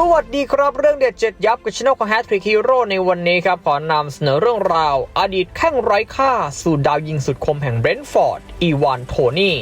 สวัสดีครับเรื่องเด็ดเจ็ดยับกับช anel ของ Hat Trick Hero ในวันนี้ครับ ขอนำเสนอเรื่องราว อดีตแข้งไร้ค่า สู่ดาวยิงสุดคมแห่งเบรนท์ฟอร์ด อีวานโทนี่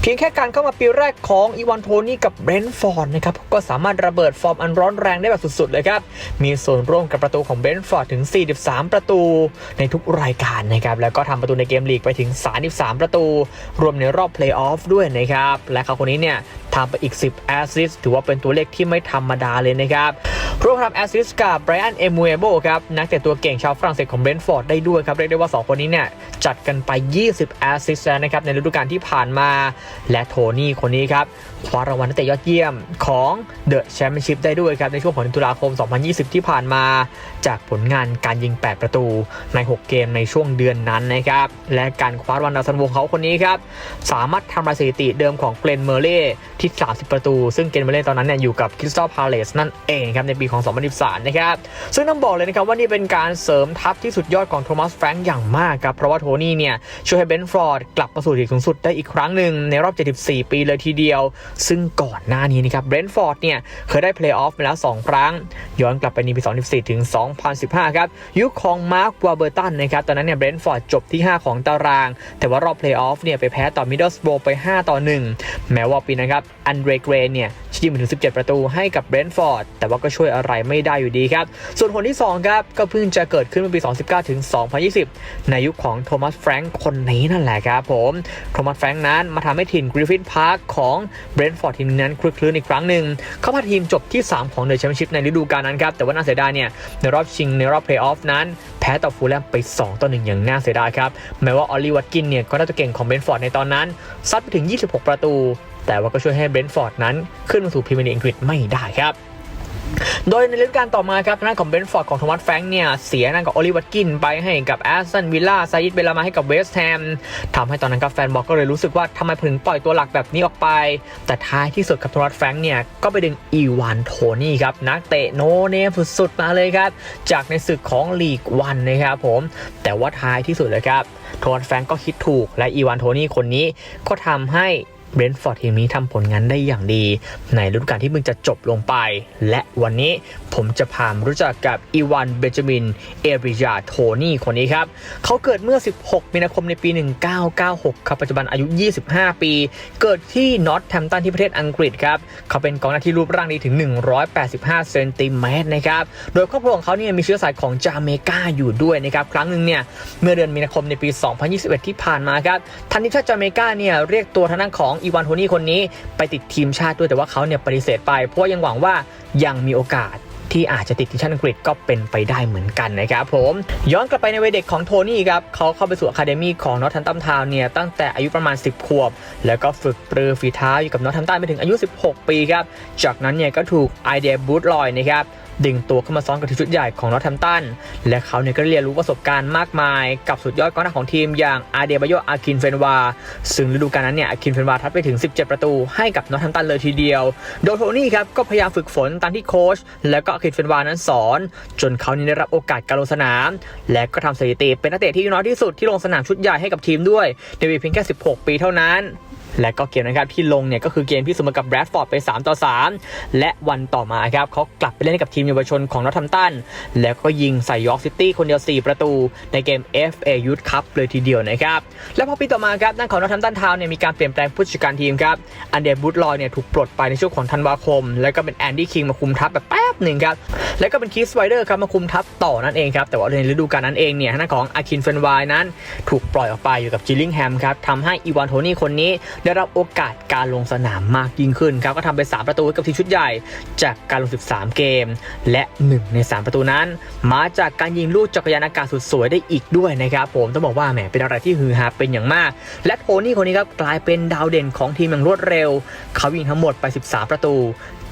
เพียงแค่การเข้ามาปีแรกของอีวานโทนี่กับเบรนท์ฟอร์ดนะครับก็สามารถระเบิดฟอร์มอันร้อนแรงได้แบบสุดๆ เลยครับ มีส่วนร่วมกับประตูของเบรนท์ฟอร์ดถึง 43 ประตูในทุกรายการนะครับแล้วก็ทำประตูในเกมลีกไปถึง 33 ประตู รวมในรอบเพลย์ออฟด้วยนะครับ และเขาคนนี้เนี่ย ทำไปอีก 10 แอสซิสถือว่าเป็นตัวเลขที่ไม่ธรรมดาเลยนะครับร่วมทำแอสซิสกับไบรอันเอมูเอโบครับ นักเตะตัวเก่งชาวฝรั่งเศสของเบรนท์ฟอร์ดได้ด้วยครับ เรียกได้ว่า 2 คนนี้เนี่ยจัดกันไป 20 แอสซิสแล้วนะครับ ในฤดูกาลที่ผ่านมา และโทนี่คนนี้ครับคว้ารางวัลนักเตะยอดเยี่ยมของเดอะแชมเปี้ยนชิพได้ด้วยครับ ในช่วงของเดือนตุลาคม 2020 ที่ผ่านมา จากผลงานการยิง 8 ประตูใน 6 เกมในช่วงเดือนนั้นนะครับและการคว้ารางวัลดาวซันโวงเขาคนนี้ครับสามารถทำลายสถิติเดิมของเกรนเมอร์เล่ที่30 ประตู ซึ่งเกนเมอร์เล่ตอนนั้นเนี่ยอยู่กับคริสตัลพาเลสนั่นเองครับในปีของ 2013 นะครับ ซึ่งต้องบอกเลยนะครับว่านี่เป็นการเสริมทัพที่สุดยอดของโทมัสแฟรงค์อย่างมากครับ เพราะว่าโทนี่เนี่ยช่วยให้เบนฟอร์ดกลับมาสู่ที่สูงสุดได้อีกครั้งหนึ่งในรอบ 74 ปีเลยทีเดียว ซึ่งก่อนหน้านี้นะครับเบนฟอร์ดเนี่ยเคยได้เพลย์ออฟมาแล้ว 2 ครั้ง ย้อนกลับไปในปี 2014 ถึง 2015 ครับ ยุคของมาร์ควาเบอร์ตันนะครับ ตอนนั้นเนี่ยเบนฟอร์ดจบที่ 5 ของตาราง แต่ว่ารอบเพลย์ออฟเนี่ยไปแพ้ต่อมิดเดิลสโบไป 5 ต่อ 1 แม้ว่าปีนั้นครับอันเดรเกรนเนี่ยยิงไปถึง 17 ประตูให้กับเบรนฟอร์ดแต่ว่าก็ช่วยอะไรไม่ได้อยู่ดีครับ ส่วนคนที่ 2 ครับ ก็เพิ่งจะเกิดขึ้นเมื่อปี 2019 ถึง 2020 ในยุคของโทมัสแฟรงค์คนนี้นั่นแหละครับผม โทมัสแฟรงค์นั้นมาทำให้ทีมกริฟฟินพาร์คของเบรนฟอร์ดทีมนั้นคลึกคลื้นอีกครั้งหนึ่ง เขาพาทีมจบที่ 3 ของเดอะแชมเปี้ยนชิพในฤดูกาลนั้นครับ แต่ว่าน่าเสียดายเนี่ยในรอบชิงในรอบเพลย์ออฟนั้นแพ้ต่อฟูลแลมไป 2 ต่อ 1 อย่างน่าเสียดายครับ แม้ว่าออลลี่วัตกินเนี่ยก็น่าจะเก่งของเบรนฟอร์ดในตอนนั้น ซัดไปถึง 26 ประตู แต่ว่าก็ช่วยให้เบรนท์ฟอร์ดนั้นขึ้นมาสู่พรีเมียร์ลีกอังกฤษไม่ได้ครับโดยในฤดูกาลต่อมาครับทางด้านของเบนท์ฟอร์ดของโทมัสแฟรงค์เนี่ย เสียนั่นกับโอลิวัตกินไปให้กับแอสตันวิลล่าไซายิดเบลามาให้กับเวสต์แฮมทำให้ตอนนั้นกับแฟนบอลก็เลยรู้สึกว่าทำไมถึงปล่อยตัวหลักแบบนี้ออกไป แต่ท้ายที่สุดกับโทมัสแฟรงค์เนี่ย ก็ไปดึงอีวานโทนี่ครับ นักเตะโนเนมสุดๆมาเลยครับ จากในศึกของลีกวันนะครับผม แต่ว่าท้ายที่สุดเลยครับโทมัสแฟรงค์ก็คิดถูกและอีวานโทนี่คนนี้ก็ทำให้ เบรนท์ฟอร์ดทีมนี้ทำผลงานได้อย่างดี ในฤดูกาลที่เพิ่งจะจบลงไป และวันนี้ผมจะพามารู้จักกับอีวานเบนจามิน เอริยาโทนี่คนนี้ครับเขาเกิดเมื่อ 16 มีนาคมในปี 1996 ครับปัจจุบันอายุ 25 ปี เกิดที่นอตแทมตันที่ประเทศอังกฤษครับเขาเป็นกองหน้าที่รูปร่างดีถึง 185 เซนติเมตรนะครับโดยครอบครัวของเขาเนี่ยมีเชื้อสายของจาเมกาอยู่ด้วยนะครับครั้งหนึ่งเนี่ยเมื่อเดือนมีนาคมในปี 2021 ที่ผ่านมาครับทันทีชาติจาเมกาเนี่ยเรียกตัวทางด้านของอีวานโทนี่คนนี้ไปติดทีมชาติด้วยแต่ว่าเขาเนี่ยปฏิเสธไป เพราะยังหวังว่ายังมีโอกาสที่อาจจะติดทีมชาติอังกฤษก็เป็นไปได้เหมือนกันนะครับผม ย้อนกลับไปในวัยเด็กของโทนี่ครับเขาเข้าไปสู่อะคาเดมี่ของนอตทันตัมทาวเนี่ยตั้งแต่อายุประมาณ 10 ขวบ แล้วก็ฝึกปรือฝีเท้าอยู่กับนอตทันตัมไปถึงอายุ 16 ปีครับ จากนั้นเนี่ยก็ถูกไอเดียบูธลอยนะครับ ดึงตัวเข้ามาซ้อนกับทีมชุดใหญ่ของนอตแฮมตัน และเขาเนี่ยก็เรียนรู้ประสบการณ์มากมาย กับสุดยอดกองหน้าของทีมอย่างอาเดียบาโยอาคินเฟนวา ซึ่งฤดูกาลนั้นเนี่ยอาคินเฟนวาทัดไปถึง 17 ประตูให้กับนอตแฮมตันเลยทีเดียว โดยโทนี่ครับก็พยายามฝึกฝนตามที่โค้ชแล้วก็อาคินเฟนวานั้นสอน จนเขานี่ได้รับโอกาสการลงสนาม และก็ทำสถิติเป็นนักเตะที่น้อยที่สุดที่ลงสนามชุดใหญ่ให้กับทีมด้วยในวัยเพียงแค่ 16 ปีเท่านั้น และก็เกมนะครับที่ลงเนี่ยก็คือเกมที่เสมอกับแบรดฟอร์ดไป 3 ต่อ 3 และวันต่อมาครับเขากลับไปเล่นให้กับทีมเยาวชนของนอตทัมตันแล้วก็ยิงใส่ยอร์กซิตี้คนเดียว 4 ประตู ในเกม FA Youth Cup เลยทีเดียวนะครับ และพอปีต่อมาครับด้านของนอตทัมตันทาวน์เนี่ยมีการเปลี่ยนแปลงผู้จัดการทีมครับอันเดรบูธลอยเนี่ยถูกปลดไปในช่วงของธันวาคม แล้วก็เป็นแอนดี้คิงมาคุมทัพแบบแป๊ บหนึ่งครับ แล้วก็เป็นคีสไวเดอร์ครับมาคุมทัพต่อนั่นเองครับ แต่ว่าในฤดูกาลนั้นเองเนี่ยทางของอาคินเฟนวายนั้นถูกปล่อยออกไปอยู่กับจิลลิงแฮมครับทำให้อีวานโทนี่คนนี้ได้รับโอกาสการลงสนามมากยิ่งขึ้นครับ ก็ทำไป 3 ประตูกับทีมชุดใหญ่ จากการลง 13 เกม และ 1 ใน 3 ประตูนั้น มาจากการยิงลูกจักรยานอากาศสุดสวยได้อีกด้วยนะครับผมต้องบอกว่าแหมเป็นอะไรที่ฮือฮาเป็นอย่างมาก และโทนี่คนนี้ครับกลายเป็นดาวเด่นของทีมอย่างรวดเร็ว เขายิงทั้งหมดไป 13 ประตู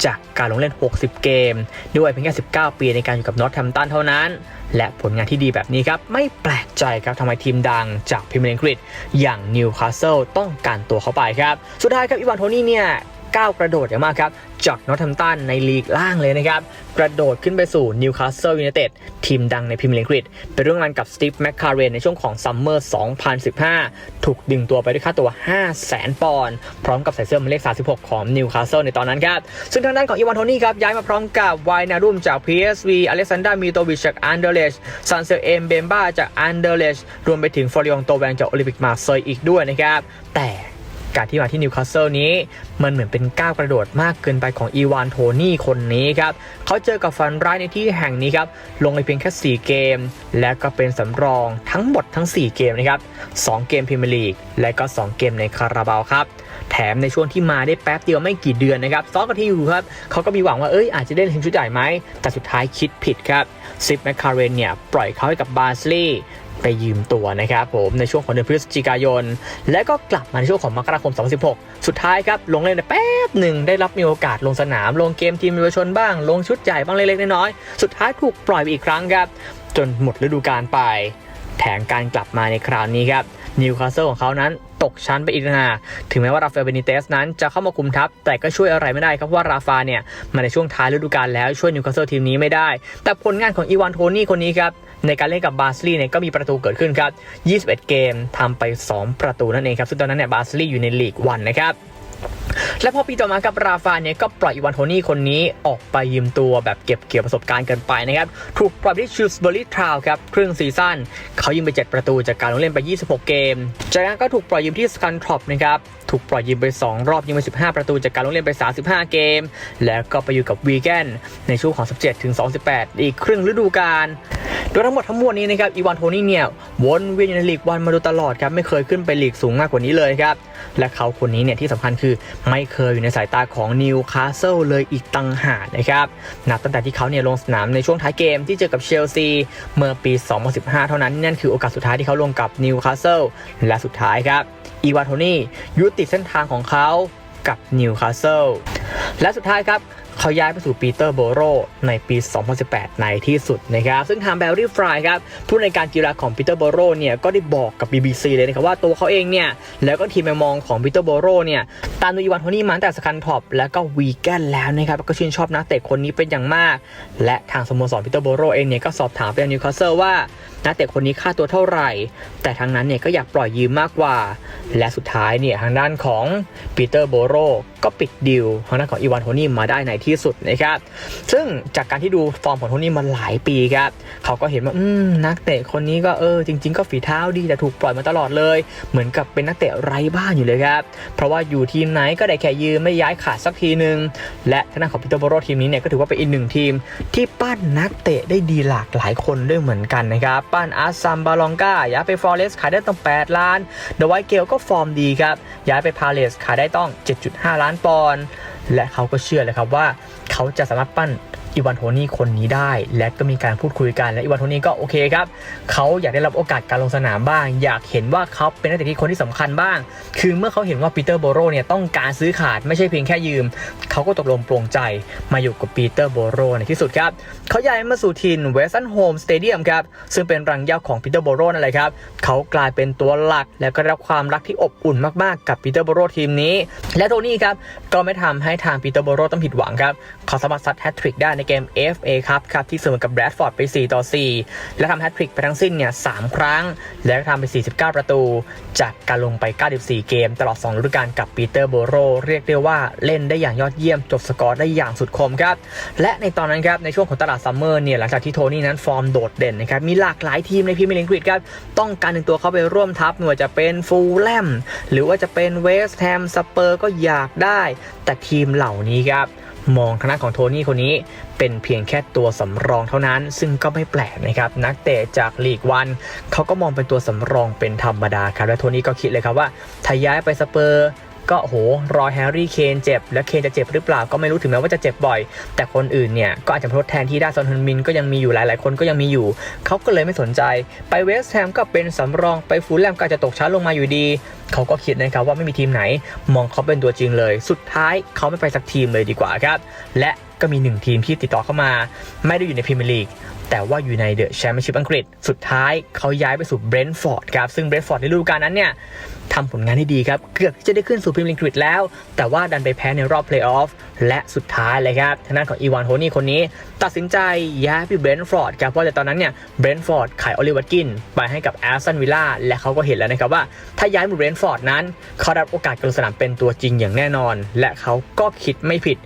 จากการลงเล่น 60 เกม ด้วยเพียงแค่ 19 ปีในการอยู่กับนอตแฮมตันเท่านั้น และผลงานที่ดีแบบนี้ครับ ไม่แปลกใจครับทำไมทีมดังจากพรีเมียร์ลีกอังกฤษอย่างนิวคาสเซิลต้องการตัวเขาไปครับ สุดท้ายครับอีวานโทนี่เนี่ย ก้าวกระโดดอย่างมากครับจากนอตแฮมตันในลีกล่างเลยนะครับ กระโดดขึ้นไปสู่นิวคาสเซิลยูไนเต็ดทีมดังในพรีเมียร์ลีกอังกฤษไปร่วมงานกับสตีฟแมคคาเรนในช่วงของซัมเมอร์ 2015 ถูกดึงตัวไปด้วยค่าตัว 5 0 0แสนปอนด์พร้อมกับใส่เสื้อหมายเลข 36 ของนิวคาสเซิลในตอนนั้นครับ ซึ่งทางด้านของอีวานโทนี่ครับ ย้ายมาพร้อมกับไวนารุมจาก PSV อเล็กซานดรามิโตวิชจากอันเดอร์เลชซันเซลเอมเบมบ้าจากอันเดอร์เลชรวมไปถึงฟอริองโตแวงจากโอลิมปิกมาเซยอีกด้วยนะครับแต่ การที่มาที่นิวคาสเซิลนี้ มันเหมือนเป็นก้าวกระโดดมากเกินไปของอีวานโทนี่คนนี้ครับเขาเจอกับฟันร้ายในที่แห่งนี้ครับลงในเพียงแค่ 4 เกม และก็เป็นสำรองทั้งหมดทั้ง 4 เกมนะครับ2เกมพรีเมียร์ลีกและก็ 2 เกมในคาราบาวครับแถมในช่วงที่มาได้แป๊บเดียวไม่กี่เดือนนะครับซ้อมกับที่อยู่ครับเขาก็มีหวังว่าเอ้ยอาจจะได้ทีมชุดใหญ่ไหมแต่สุดท้ายคิดผิดครับซิปแมคคาเรนเนี่ยปล่อยเขาให้กับบาสลีย์ ไปยืมตัวนะครับผมในช่วงของเดือนพฤศจิกายน และก็กลับมาในช่วงของมกราคม 2016 สุดท้ายครับ ลงเล่นในแป๊บหนึ่งได้รับมีโอกาสลงสนาม ลงเกมทีมเยาวชนบ้าง ลงชุดใหญ่บ้างเล็กๆน้อยๆสุดท้ายถูกปล่อยไปอีกครั้งครับ จนหมดฤดูกาลไป แถมการกลับมาในคราวนี้ครับ นิวคาสเซิลของเขานั้นตกชั้นไปอีกนะถึงแม้ว่าราฟาเอลเบนิเตสนั้นจะเข้ามาคุมทัพ แต่ก็ช่วยอะไรไม่ได้ครับว่าราฟาเนี่ยมาในช่วงท้ายฤดูกาลแล้วช่วยนิวคาสเซิลทีมนี้ไม่ได้ แต่ผลงานของอีวานโทนี่คนนี้ครับในการเล่นกับบาสลีย์เนี่ยก็มีประตูเกิดขึ้นครับ 21 เกมทำไป 2 ประตูนั่นเองครับ ซึ่งตอนนั้นเนี่ยบาสลีย์อยู่ในลีกวันนะครับ และพอปีต่อมากับราฟาเนี่ยก็ปล่อยอีวานโทนี่คนนี้ออกไปยืมตัวแบบเก็บเกี่ยวประสบการณ์กันไปนะครับ ถูกปล่อยที่ชิลส์เบอร์รี่ทราวครับครึ่งซีซั่นเขายิงไป 7 ประตูจากการลงเล่นไป 26 เกม จากนั้นก็ถูกปล่อยยืมที่สกันทรอปนะครับ ถูกปล่อยยืมไป 2 รอบยิงไป 15 ประตูจากการลงเล่นไป 35 เกม แล้วก็ไปอยู่กับวีแกนในช่วงของ 17 ถึง 28 อีกครึ่งฤดูกาลโดยทั้งหมดทั้งมวลนี้นะครับอีวานโทนี่เนี่ยวนเวียนอยู่ในลีกวันมาโดยตลอดครับไม่เคยขึ้นไปลีกสูงมากกว่านี้เลยครับและเขาคนนี้เนี่ยที่สำคัญคือไม่เคยอยู่ในสายตาของนิวคาสเซิลเลยอีกต่างหากนะครับนับตั้งแต่ที่เขาเนี่ยลงสนามในช่วงท้ายเกมที่เจอกับเชลซีเมื่อปี 2015 เท่านั้นนั่นคือโอกาสสุดท้ายที่เขาลงกับนิวคาสเซิลและสุดท้ายครับอีวานโทนี่ยุติเส้นทางของเขากับนิวคาสเซิลและสุดท้ายครับเขาย้ายไปสู่ปีเตอร์โบโรในปี 2018 ในที่สุดนะครับ ซึ่งทางแบรรี่ฟรายครับผู้ในการกีฬาของปีเตอร์โบโรเนี่ยก็ได้บอกกับ BBC เลยนะครับว่าตัวเขาเองเนี่ย แล้วก็ทีมแมมองของปีเตอร์โบโรเนี่ยตามดูอีวานโทนี่มาตั้งแต่สคันท็อปแล้วก็วีแกนแล้วนะครับ ก็ชื่นชอบนักเตะคนนี้เป็นอย่างมาก และทางสโมสรปีเตอร์โบโรเองเนี่ยก็สอบถามไปยังนิวคาสเซิลว่า นักเตะคนนี้ค่าตัวเท่าไหร่ แต่ทางนั้นเนี่ยก็อยากปล่อยยืมมากกว่า และสุดท้ายเนี่ยทางด้านของปีเตอร์โบโรก็ปิดดิวทางด้านของอีวานโทนี่มาได้ในที่สุดนะครับ ซึ่งจากการที่ดูฟอร์มของโทนี่มาหลายปีครับ เขาก็เห็นว่าอืมนักเตะคนนี้ก็เออจริง ๆ ก็ฝีเท้าดีแต่ถูกปล่อยมาตลอดเลย เหมือนกับเป็นนักเตะไร้บ้านอยู่เลยครับ เพราะว่าอยู่ทีมไหนก็ได้แค่ยืมไม่ย้ายขาดสักทีหนึ่งและทางด้านของปีเตอร์โบโรทีมนี้เนี่ยก็ถือว่าเป็นอีกหนึ่งทีม ที่ปั้นนักเตะได้ดีหลากหลายคนด้วยเหมือนกันนะครับปั้นอาร์ซัมบาลองกาย้ายไปฟอร์เรสขายได้ต้อง8 ล้านเดไวายเกลก็ฟอร์มดีครับ ย้ายไปพาเลสขายได้ต้อง 7.5 ล้านปอนด์และเขาก็เชื่อเลยครับว่าเขาจะสามารถปั้น อีวานโทนี่คนนี้ได้ และก็มีการพูดคุยกันและอีวานโทนี่ก็โอเคครับเขาอยากได้รับโอกาสการลงสนามบ้าง อยากเห็นว่าเขาเป็นนักเตะที่คนที่สำคัญบ้าง คือเมื่อเขาเห็นว่าปีเตอร์โบโรเนี่ยต้องการซื้อขาดไม่ใช่เพียงแค่ยืม เขาก็ตกลงปลงใจมาอยู่กับปีเตอร์โบโรในที่สุดครับเขาย้ายมาสู่ทีมเวสตันโฮมสเตเดียมครับซึ่งเป็นรังเย้าของปีเตอร์โบโรนั่นแหละครับเขากลายเป็นตัวหลัก และก็ได้รับความรักที่อบอุ่นมากๆ กับปีเตอร์โบโรทีมนี้ และโทนี่ครับก็ไม่ทำให้ทางปีเตอร์โบโรต้องผิดหวังครับเขาสามารถซัดแฮตทริกได้ในเกม FA ครับครับที่เสมอกับแบรดฟอร์ดไป 4 ต่อ 4 และทำแฮตทริกไปทั้งสิ้นเนี่ย3ครั้ง แล้วก็ทำไป 49 ประตู จากการลงไป 94 เกม ตลอด2ฤดูกาลกับปีเตอร์โบโรเรียกได้ว่าเล่นได้อย่างยอดเยี่ยมจบสกอร์ได้อย่างสุดคมครับ และในตอนนั้นครับในช่วงของตลาดซัมเมอร์เนี่ยหลังจากที่โทนี่นั้นฟอร์มโดดเด่นนะครับมีหลากหลายทีมในพรีเมียร์ลีกครับต้องการหนึ่งตัวเข้าไปร่วมทัพไม่ว่าจะเป็นฟูลแลมหรือว่าจะเป็นเวสต์แฮมสเปอร์ก็อยากได้ แต่ทีมเหล่านี้ครับ มองทางด้าของโทนี่คนนี้เป็นเพียงแค่ตัวสำรองเท่านั้น ซึ่งก็ไม่แปลกนะครับ นักเตะจากลีกวันเขาก็มองเป็นตัวสำรองเป็นธรรมดาครับและโทนี่ก็คิดเลยครับว่าถ้าย้ายไปสเปอร์ ก็โหรอแฮร์รี่เคนเจ็บ และเคนจะเจ็บหรือเปล่าก็ไม่รู้ถึงแม้ว่าจะเจ็บบ่อย แต่คนอื่นเนี่ยก็อาจจะทดแทนที่ได้ซอนฮึนมินก็ยังมีอยู่หลาย ๆ คนก็ยังมีอยู่ เขาก็เลยไม่สนใจ ไปเวสต์แฮมก็เป็นสำรองไปฟูลแลมก็อาจจะตกชั้นลงมาอยู่ดี เขาก็คิดนะครับว่าไม่มีทีมไหน มองเขาเป็นตัวจริงเลย สุดท้ายเขาไม่ไปสักทีมเลยดีกว่าครับ และ ก็มีหนึ่งทีมที่ติดต่อเข้ามา ไม่ได้อยู่ในพรีเมียร์ลีกแต่ว่าอยู่ในเดอะแชมเปี้ยนชิพอังกฤษ สุดท้ายเขาย้ายไปสู่เบรนท์ฟอร์ดครับ ซึ่งเบรนท์ฟอร์ดในฤดูกาลนั้นเนี่ยทำผลงานได้ดีครับ เกือบจะได้ขึ้นสู่พรีเมียร์ลีกอังกฤษแล้ว แต่ว่าดันไปแพ้ในรอบเพลย์ออฟและสุดท้ายเลยครับทางด้านของอีวานโทนี่คนนี้ ตัดสินใจย้ายไปเบรนท์ฟอร์ดครับเพราะแต่ตอนนั้นเนี่ยเบรนท์ฟอร์ดขายโอลิเวอร์กินไปให้กับแอสตันวิลล่าและเขาก็เห็นแล้วนะครับว่าถ้าย้ายมาเบรนท์ฟอร์ดนั้นเขาได้โอกาสกลงสนามเป็นตัวจริงอย่างแน่นอน และเขาก็คิดไม่ผิด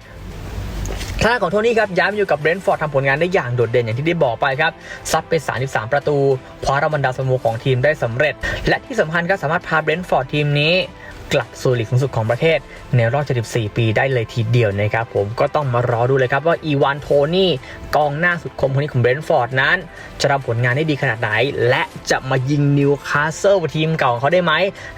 ทางด้าของโทนี่ครับย้ายมาอยู่กับเบรนท์ฟอร์ดทำผลงานได้อย่างโดดเด่นอย่างที่ได้บอกไปครับซัดไป 33 ประตู คว้ารางวัลดาวซันโวของทีมได้สำเร็จ และที่สำคัญก็สามารถพาเบรนท์ฟอร์ดทีมนี้กลับสู่ลีกสูงสุดของประเทศ ในรอบ 74 ปีได้เลยทีเดียวนะครับผมก็ต้องมารอดูเลยครับว่าอีวานโทนี่กองหน้าสุดคมคนนี้ของเบรนท์ฟอร์ดนั้น จะทำผลงานได้ดีขนาดไหน และจะมายิงนิวคาสเซิลทีมเก่าของเขาได้ไหม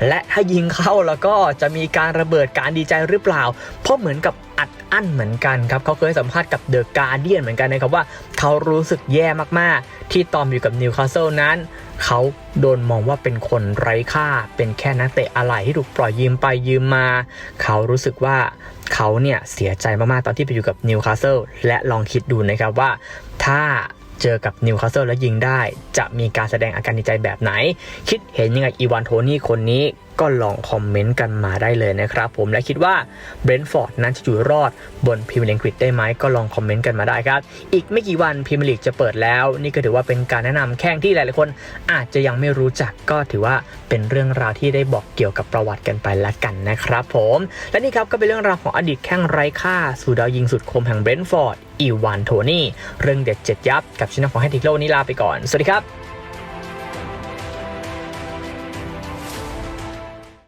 และถ้ายิงเข้าแล้วก็จะมีการระเบิดการดีใจหรือเปล่า เพราะเหมือนกับ อัดอั้นเหมือนกันครับเขาเคยสัมภาษณ์กับเดอะการเดียนเหมือนกันนะครับว่าเขารู้สึกแย่มากๆ ที่ตอมอยู่กับนิวคาสเซิลนั้น เขาโดนมองว่าเป็นคนไร้ค่า เป็นแค่นักเตะอะไรที่ถูกปล่อยยืมไปยืมมา เขารู้สึกว่าเขาเนี่ยเสียใจมากๆตอนที่ไปอยู่กับนิวคาสเซิลและลองคิดดูนะครับว่าถ้าเจอกับนิวคาสเซิลแล้วยิงได้ จะมีการแสดงอาการดีใจแบบไหน คิดเห็นยังไงอีวานโทนี่คนนี้ ก็ลองคอมเมนต์กันมาได้เลยนะครับผมและคิดว่าเบรนท์ฟอร์ดนั้นจะอยู่รอดบนพรีเมียร์ลีกได้ไหมก็ลองคอมเมนต์กันมาได้ครับอีกไม่กี่วันพรีเมียร์ลีกจะเปิดแล้ว นี่ก็ถือว่าเป็นการแนะนำแข้งที่หลายๆคน อาจจะยังไม่รู้จักก็ถือว่าเป็นเรื่องราวที่ได้บอกเกี่ยวกับประวัติกันไปละกันนะครับผมและนี่ครับก็เป็นเรื่องราวของอดีตแข้งไร้ค่าสู่ดาวยิงสุดคมแห่งเบรนท์ฟอร์ดอีวานโทนี่เรื่องเด็ดเจ็ดยับกับชินของแฮตติกโลนี้ลาไปก่อนสวัสดีครับ